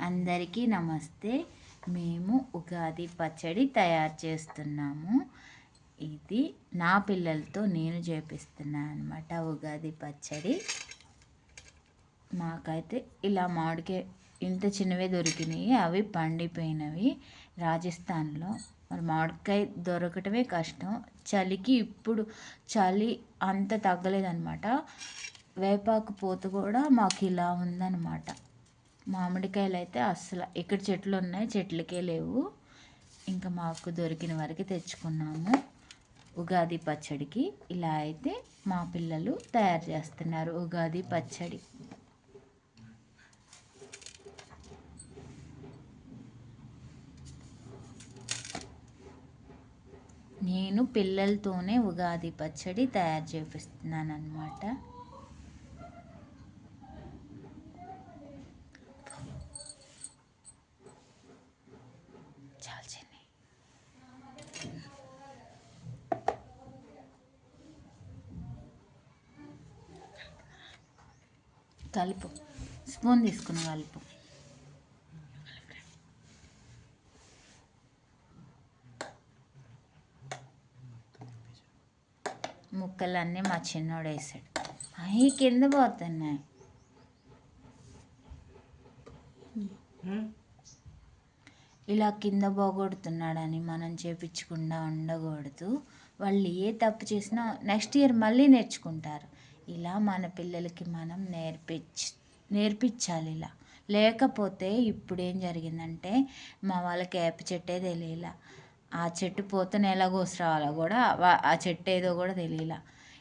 అందరికీ నమస్తే. మేము ఉగాది పచ్చడి తయారు చేస్తున్నాము. ఇది నా పిల్లలతో నేను చేపిస్తున్నాను అనమాట ఉగాది పచ్చడి. మాకైతే ఇలా మామిడికాయ ఇంత చిన్నవే దొరికినాయి అవి పండిపోయినవి రాజస్థాన్లో. మరి మామిడికాయ దొరకటమే కష్టం. చలికి ఇప్పుడు చలి అంత తగ్గలేదన్నమాట. వేపాకు పోత కూడా మాకు ఇలా ఉందన్నమాట. మామిడికాయలు అయితే అస్సలు ఇక్కడ చెట్లు ఉన్నాయి చెట్లకే లేవు. ఇంకా మాకు దొరికిన వరకు తెచ్చుకున్నాము. ఉగాది పచ్చడికి. ఇలా అయితే మా పిల్లలు తయారు చేస్తున్నారు ఉగాది పచ్చడి. నేను పిల్లలతోనే ఉగాది పచ్చడి తయారు చేపిస్తున్నాను అన్నమాట చాలా చిన్నవి కలుపు స్పూన్ తీసుకుని కలుపు ముక్కలన్నీ మా చిన్నోడు వేసాడు. అవి కింద పోతున్నాయి. ఇలా కింద పోగొడుతున్నాడని మనం చేపించకుండా ఉండకూడదు. వాళ్ళు ఏ తప్పు చేసినా నెక్స్ట్ ఇయర్ మళ్ళీ నేర్చుకుంటారు. ఇలా మన పిల్లలకి మనం నేర్పించ నేర్పించాలి ఇలా. లేకపోతే ఇప్పుడు ఏం జరిగిందంటే మా వాళ్ళకి వేప చెట్టే తెలియలా. ఆ చెట్టు పోతను ఎలా కోసిరావాలో కూడా ఆ చెట్టు ఏదో కూడా తెలియలా.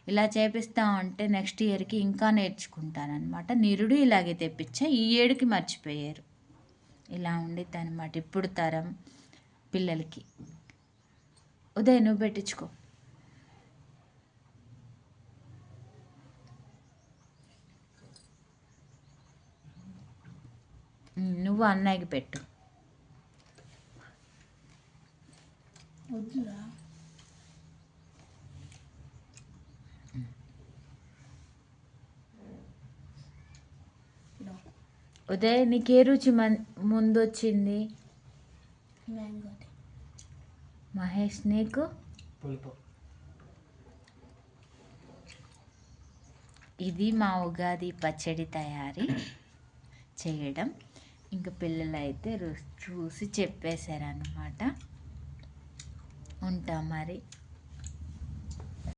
ఇలా చేపిస్తా ఉంటే నెక్స్ట్ ఇయర్కి ఇంకా నేర్చుకుంటానమాట నిరుడు ఇలాగే తెప్పించా ఈ ఏడుకి మర్చిపోయారు. ఇలా ఉండిద్ది అనమాట ఇప్పుడు తరం పిల్లలకి. ఉదయం నువ్వు పెట్టించుకో. నువ్వు అన్నయ్యకి పెట్టు. వద్దురా. ఉదయ్ నీకే రుచి మన్ ముందు వచ్చింది మహేష్ నీకు? పులుపు. ఇది మా ఉగాది పచ్చడి తయారీ చేయడం. ఇంకా పిల్లలు అయితే రు- చూసి చెప్పేశారనమాట ఉంటా మరి.